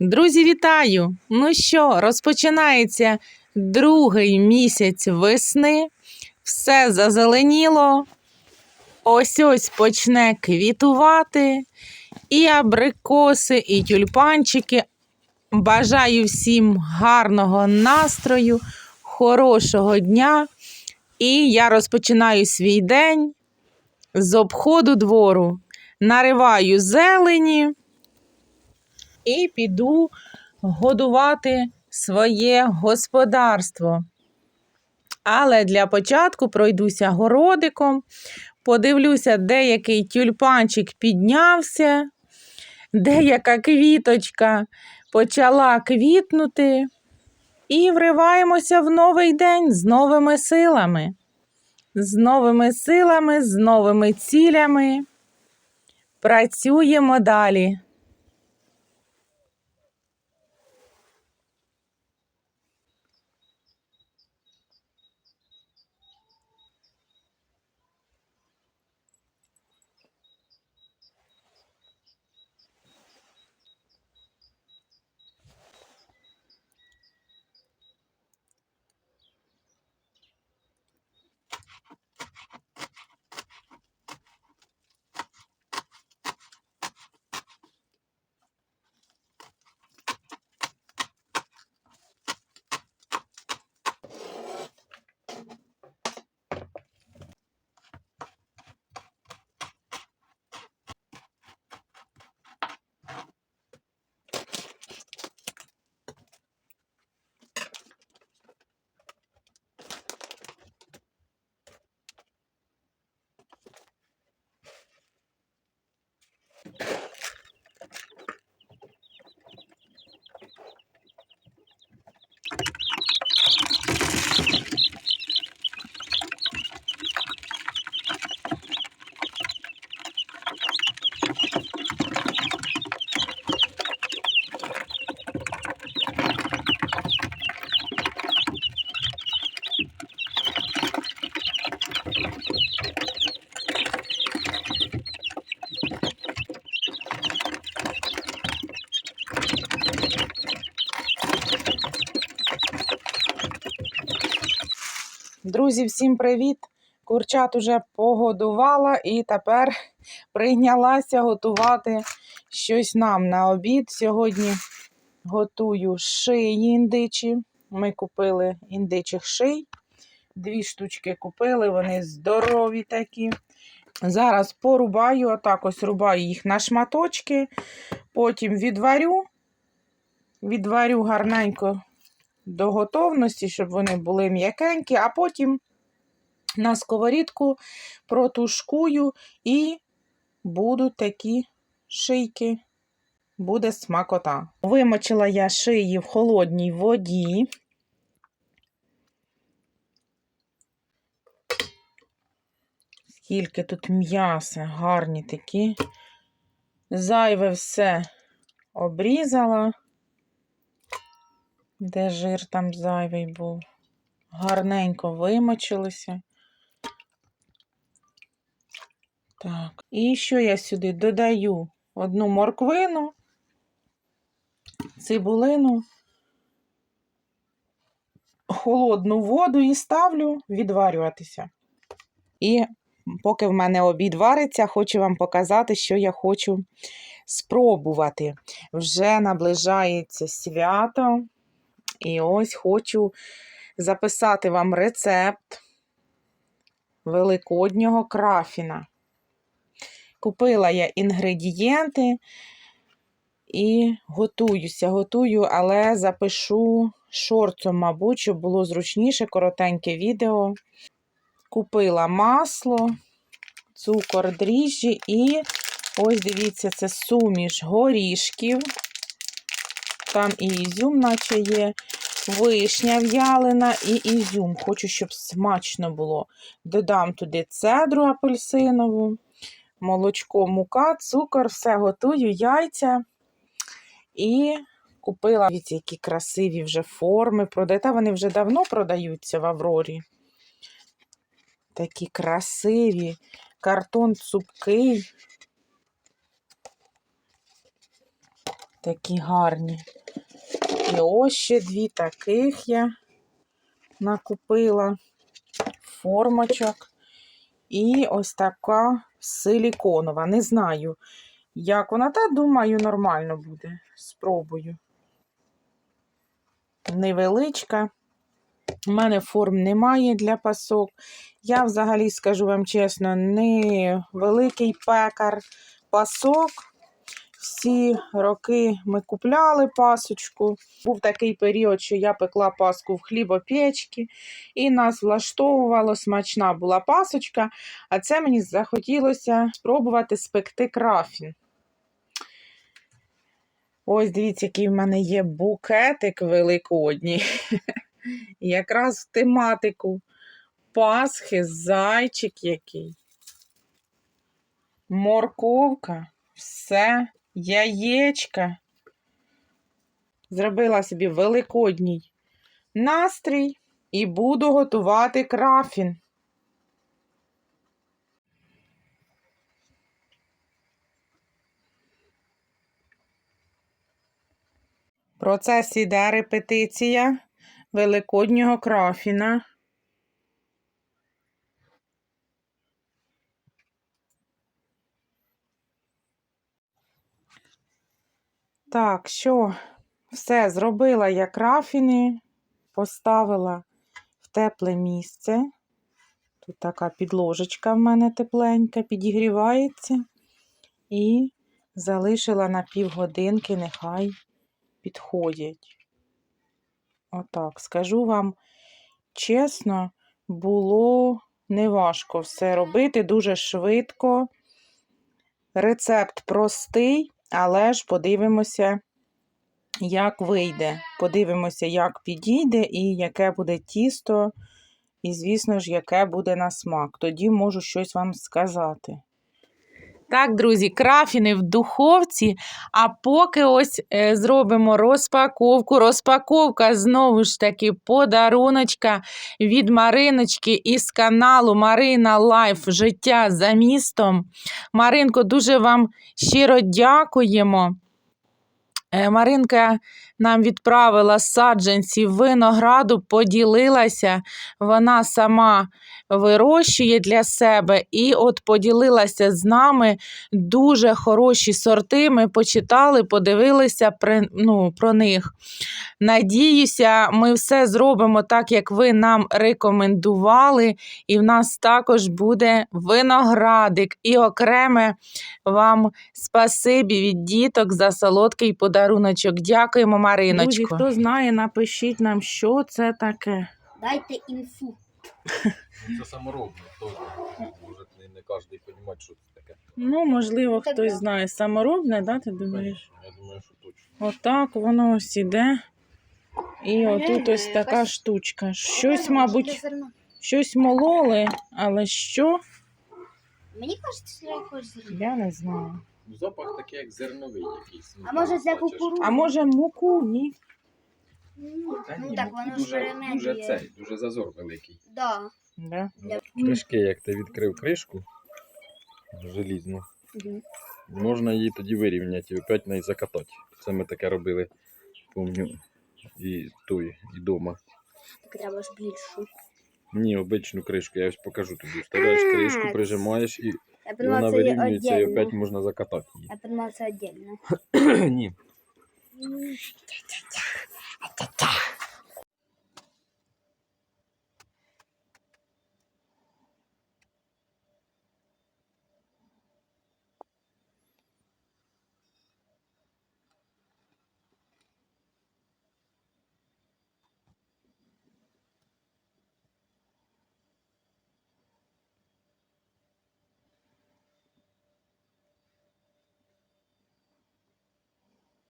Друзі, вітаю! Ну що, розпочинається другий місяць весни. Все зазеленіло. Ось ось почне квітувати. І абрикоси, і тюльпанчики. Бажаю всім гарного настрою, хорошого дня. І я розпочинаю свій день з обходу двору. Нариваю зелені і піду годувати своє господарство. Але для початку пройдуся городиком, подивлюся, де який тюльпанчик піднявся, деяка квіточка почала квітнути. І вриваємося в новий день з новими силами. З новими силами, з новими цілями. Працюємо далі. Друзі, всім привіт! Курчат уже погодувала і тепер прийнялася готувати щось нам на обід. Сьогодні готую шиї індичі. Ми купили індичих ший. Дві штучки купили, вони здорові такі. Зараз порубаю, отак ось рубаю їх на шматочки, потім відварю, відварю гарненько до готовності, щоб вони були м'якенькі, а потім на сковорідку протушкую і будуть такі шийки, буде смакота. Вимочила я шиї в холодній воді. Скільки тут м'яса, гарні такі. Зайве все обрізала де жир там зайвий був. Гарненько вимочилися. Так, і що я сюди додаю? Одну морквину, цибулину, холодну воду і ставлю відварюватися. І поки в мене обід вариться, хочу вам показати, що я хочу спробувати. Вже наближається свято. І ось хочу записати вам рецепт великоднього крафіна. Купила я інгредієнти і готуюся. Готую, але запишу шорцом, мабуть, щоб було зручніше, коротеньке відео. Купила масло, цукор, дріжджі і ось дивіться, це суміш горішків. Там і ізюм, наче є, вишня в'ялена і ізюм. Хочу, щоб смачно було. Додам туди цедру апельсинову, молочко, мука, цукор, все готую, яйця. І купила які красиві вже форми. Та вони вже давно продаються в Аврорі. Такі красиві, картон цупкий. Такі гарні. І ось ще дві таких я накупила формочок. І ось така силіконова. Не знаю, як вона, та думаю, нормально буде. Спробую. Невеличка. У мене форм немає для пасок. Я взагалі скажу вам чесно, не великий пекар пасок. Всі роки ми купляли пасочку. Був такий період, що я пекла паску в хлібопечці, і нас влаштовувало, смачна була пасочка, а це мені захотілося спробувати спекти крафін. Ось дивіться, який в мене є букетик великодній. Якраз в тематику Пасхи, зайчик який. Морковка, все, яєчка. Зробила собі великодній настрій і буду готувати крафін. В процесі йде репетиція великоднього крафіна. Так, що, все, зробила я крафіни, поставила в тепле місце. Тут така підложечка в мене тепленька, підігрівається. І залишила на півгодинки, нехай підходять. Отак, скажу вам чесно, було неважко все робити, дуже швидко. Рецепт простий, але ж подивимося, як вийде. Подивимося, як підійде і яке буде тісто, і, звісно ж, яке буде на смак. Тоді можу щось вам сказати. Так, друзі, крафіни в духовці. А поки ось е, зробимо розпаковку. Розпаковка знову ж таки подаруночка від Мариночки із каналу Марина Лайф Життя за містом. Маринко, дуже вам щиро дякуємо. Е, Маринка нам відправила саджанці винограду, поділилася. Вона сама вирощує для себе і от поділилася з нами дуже хороші сорти. Ми почитали, подивилися при, ну, про них. Надіюся, ми все зробимо так, як ви нам рекомендували. І в нас також буде виноградик. І окреме вам спасибі від діток за солодкий подаруночок. Дякуємо, Мариночко. Друзі, хто знає, напишіть нам, що це таке. Дайте інфу. Це саморобне, теж. Може не, не кожен розуміє, що це таке. Ну, можливо, Це хтось да. знає. Саморобне, да, ти думаєш? Я думаю, що точно. Отак воно ось іде. І отут ось Е, така штучка. Щось, мабуть, щось мололи, але що? Мені кажеться, що якось зерна. Я не знаю. Ну, Запах такий, як зерновий якийсь. Ну, А може для бачиш. А може муку? Ні. Та Ну ні, так, ну, воно ж дуже, дуже перемелює. цей, дуже зазор великий. Да. Да. Для- Кришки, як ти відкрив кришку желізну, можна її тоді вирівняти і опять неї закатати. Це ми таке робили, помню, і той, і дома. Треба ж більшу. Ні, обичну кришку, я ось покажу тобі. Вставляєш А, кришку, прижимаєш і, Я і вона вирівнюється і опять можна закатати її. Я понимаю, це отдельно. Ні.